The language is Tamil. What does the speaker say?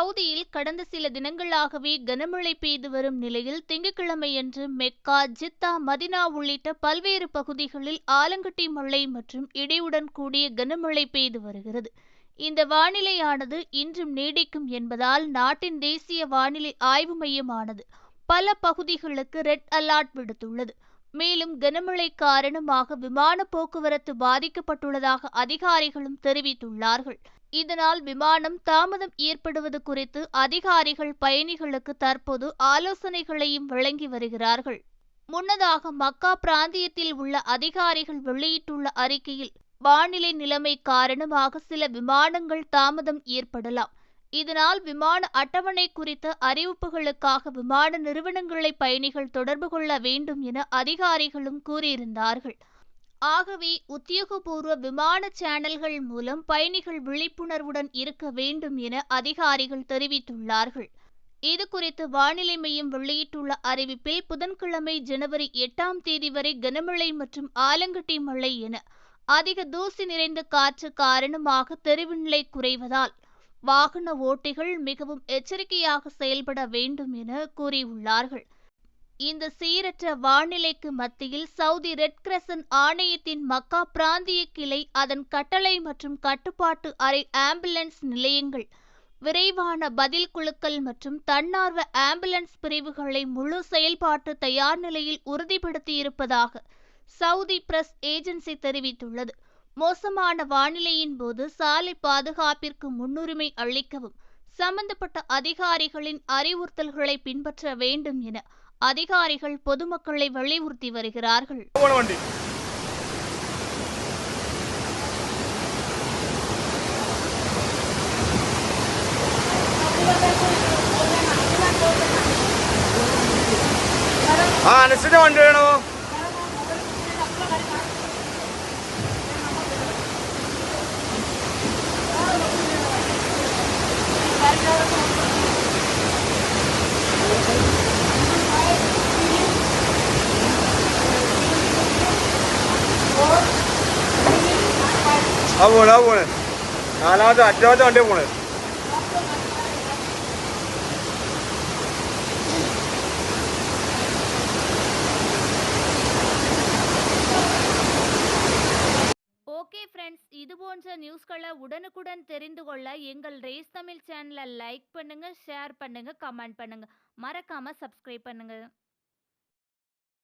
சவுதியில் கடந்த சில தினங்களாகவே கனமழை பெய்து வரும் நிலையில் திங்கட்கிழமையன்று மெக்கா ஜித்தா மதினா உள்ளிட்ட பல்வேறு பகுதிகளில் ஆலங்கட்டி மழை மற்றும் இடியுடன் கூடிய கனமழை பெய்து வருகிறது. இந்த வானிலையானது இன்றும் நீடிக்கும் என்பதால் நாட்டின் தேசிய வானிலை ஆய்வு மையமானது பல பகுதிகளுக்கு ரெட் அலர்ட் விடுத்துள்ளது. மேலும் கனமழை காரணமாக விமான போக்குவரத்து பாதிக்கப்பட்டுள்ளதாக அதிகாரிகளும் தெரிவித்துள்ளார்கள். இதனால் விமானம் தாமதம் ஏற்படுவது குறித்து அதிகாரிகள் பயணிகளுக்கு தற்போது ஆலோசனைகளையும் வழங்கி வருகிறார்கள். முன்னதாக மக்கா பிராந்தியத்தில் உள்ள அதிகாரிகள் வெளியிட்டுள்ள அறிக்கையில் வானிலை நிலைமை காரணமாக சில விமானங்கள் தாமதம் ஏற்படலாம். இதனால் விமான அட்டவணை குறித்த அறிவிப்புகளுக்காக விமான நிறுவனங்களை பயணிகள் தொடர்பு கொள்ள வேண்டும் என அதிகாரிகளும் கூறியிருந்தார்கள். ஆகவே உத்தியோகபூர்வ விமான சேனல்கள் மூலம் பயணிகள் விழிப்புணர்வுடன் இருக்க வேண்டும் என அதிகாரிகள் தெரிவித்துள்ளார்கள். இது குறித்து வானிலை மையம் வெளியிட்டுள்ள அறிவிப்பில் புதன்கிழமை ஜனவரி எட்டாம் தேதி வரை கனமழை மற்றும் ஆலங்கட்டி மழை என அதிக தூசி நிறைந்த காற்று காரணமாக தெரிவுநிலை குறைவதால் வாகன ஓட்டிகள் மிகவும் எச்சரிக்கையாக செயல்பட வேண்டும் என கூறியுள்ளார்கள். இந்த சீரற்ற வானிலைக்கு மத்தியில் சவுதி ரெட் கிரசன் ஆணையத்தின் மக்கா பிராந்திய கிளை அதன் கட்டளை மற்றும் கட்டுப்பாட்டு அறை ஆம்புலன்ஸ் நிலையங்கள் விரைவான பதில் குழுக்கள் மற்றும் தன்னார்வ ஆம்புலன்ஸ் பிரிவுகளை முழு செயல்பாட்டு தயார் நிலையில் உறுதிப்படுத்தியிருப்பதாக சவுதி பிரஸ் ஏஜென்சி தெரிவித்துள்ளது. மோசமான வானிலையின் போது சாலை பாதுகாப்பிற்கு முன்னுரிமை அளிக்கவும் சம்பந்தப்பட்ட அதிகாரிகளின் அறிவுறுத்தல்களை பின்பற்ற வேண்டும் என அதிகாரிகள் பொதுமக்களை வலியுறுத்தி வருகிறார்கள் போன வண்டி ആ അനുസരിച്ച വണ്ടി വേണോ ആ പോണേ ആ പോണേ നാലാമത്തെ അഞ്ചാമത്തെ വണ്ടിയാ പോണേ ஓகே ஃப்ரெண்ட்ஸ் இது போன்ற நியூஸ்களை உடனுக்குடன் தெரிந்து கொள்ள எங்கள் ரேஸ் தமிழ் சேனலை லைக் பண்ணுங்க ஷேர் பண்ணுங்க கமெண்ட் பண்ணுங்க மறக்காம சப்ஸ்கிரைப் பண்ணுங்க